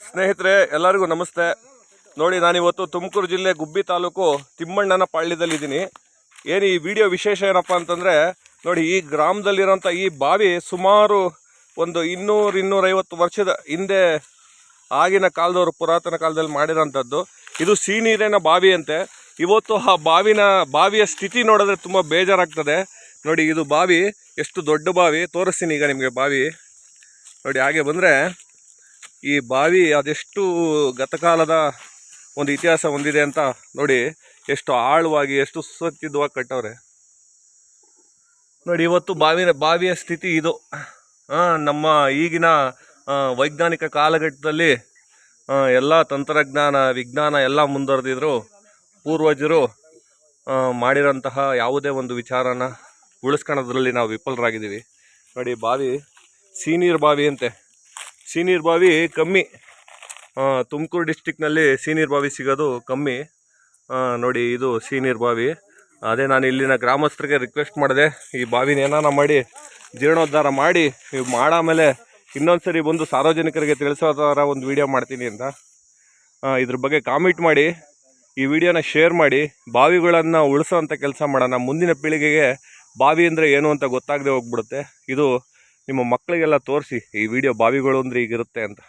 ಸ್ನೇಹಿತರೆ, ಎಲ್ಲರಿಗೂ ನಮಸ್ತೆ. ನೋಡಿ, ನಾನಿವತ್ತು ತುಮಕೂರು ಜಿಲ್ಲೆ ಗುಬ್ಬಿ ತಾಲೂಕು ತಿಮ್ಮಣ್ಣನ ಪಾಳ್ಯದಲ್ಲಿದ್ದೀನಿ. ಏನು ಈ ವಿಡಿಯೋ ವಿಶೇಷ ಏನಪ್ಪ ಅಂತಂದರೆ, ನೋಡಿ, ಈ ಗ್ರಾಮದಲ್ಲಿರೋಂಥ ಈ ಬಾವಿ ಸುಮಾರು ಒಂದು ಇನ್ನೂರು, ಇನ್ನೂರೈವತ್ತು ವರ್ಷದ ಹಿಂದೆ ಆಗಿನ ಕಾಲದವರು, ಪುರಾತನ ಕಾಲದಲ್ಲಿ ಮಾಡಿರೋಂಥದ್ದು. ಇದು ಸಿಹಿನೀರಿನ ಬಾವಿ ಅಂತೆ. ಇವತ್ತು ಆ ಬಾವಿನ, ಬಾವಿಯ ಸ್ಥಿತಿ ನೋಡಿದ್ರೆ ತುಂಬ ಬೇಜಾರಾಗ್ತದೆ. ನೋಡಿ, ಇದು ಬಾವಿ, ಎಷ್ಟು ದೊಡ್ಡ ಬಾವಿ. ತೋರಿಸ್ತೀನಿ ಈಗ ನಿಮಗೆ ಬಾವಿ. ನೋಡಿ, ಹಾಗೆ ಬಂದರೆ ಈ ಬಾವಿ ಅದೆಷ್ಟು ಗತಕಾಲದ ಒಂದು ಇತಿಹಾಸ ಹೊಂದಿದೆ ಅಂತ ನೋಡಿ, ಎಷ್ಟು ಆಳವಾಗಿ, ಎಷ್ಟು ಸುಸಜ್ಜಿತವಾಗಿ ಕಟ್ಟವ್ರೆ. ನೋಡಿ, ಇವತ್ತು ಬಾವಿನ, ಬಾವಿಯ ಸ್ಥಿತಿ ಇದು. ನಮ್ಮ ಈಗಿನ ವೈಜ್ಞಾನಿಕ ಕಾಲಘಟ್ಟದಲ್ಲಿ ಎಲ್ಲ ತಂತ್ರಜ್ಞಾನ, ವಿಜ್ಞಾನ ಎಲ್ಲ ಮುಂದುವರೆದಿದ್ರು, ಪೂರ್ವಜರು ಮಾಡಿರೋಂತಹ ಯಾವುದೇ ಒಂದು ವಿಚಾರನ ಉಳಿಸ್ಕೊಳ್ಳೋದ್ರಲ್ಲಿ ನಾವು ವಿಫಲರಾಗಿದ್ದೀವಿ. ನೋಡಿ, ಬಾವಿ ಸೀನೀರ್ ಬಾವಿ ಅಂತೆ. ಸೀನಿಯರ್ ಬಾವಿ ಕಮ್ಮಿ. ತುಮಕೂರು ಡಿಸ್ಟಿಕ್ನಲ್ಲಿ ಸೀನಿಯರ್ ಬಾವಿ ಸಿಗೋದು ಕಮ್ಮಿ. ನೋಡಿ ಇದು ಸೀನಿಯರ್ ಬಾವಿ. ಅದೇ ನಾನು ಇಲ್ಲಿನ ಗ್ರಾಮಸ್ಥರಿಗೆ ರಿಕ್ವೆಸ್ಟ್ ಮಾಡಿದೆ, ಈ ಬಾವಿನ ಏನಾನ ಮಾಡಿ, ಜೀರ್ಣೋದ್ಧಾರ ಮಾಡಿ, ಇವು ಮಾಡಾಮೇಲೆ ಇನ್ನೊಂದು ಸರಿ ಬಂದು ಸಾರ್ವಜನಿಕರಿಗೆ ತಿಳಿಸೋ ಒಂದು ವಿಡಿಯೋ ಮಾಡ್ತೀನಿ ಅಂತ. ಇದ್ರ ಬಗ್ಗೆ ಕಾಮೆಂಟ್ ಮಾಡಿ, ಈ ವಿಡಿಯೋನ ಶೇರ್ ಮಾಡಿ, ಬಾವಿಗಳನ್ನು ಉಳಿಸೋವಂಥ ಕೆಲಸ ಮಾಡೋಣ. ಮುಂದಿನ ಪೀಳಿಗೆಗೆ ಬಾವಿ ಅಂದರೆ ಏನು ಅಂತ ಗೊತ್ತಾಗದೆ ಹೋಗ್ಬಿಡುತ್ತೆ. ಇದು ನಿಮ್ಮ ಮಕ್ಕಳಿಗೆಲ್ಲ ತೋರಿಸಿ ಈ ವಿಡಿಯೋ ಬಾವಿಗಳು ಅಂದರೆ ಈಗಿರುತ್ತೆ ಅಂತ.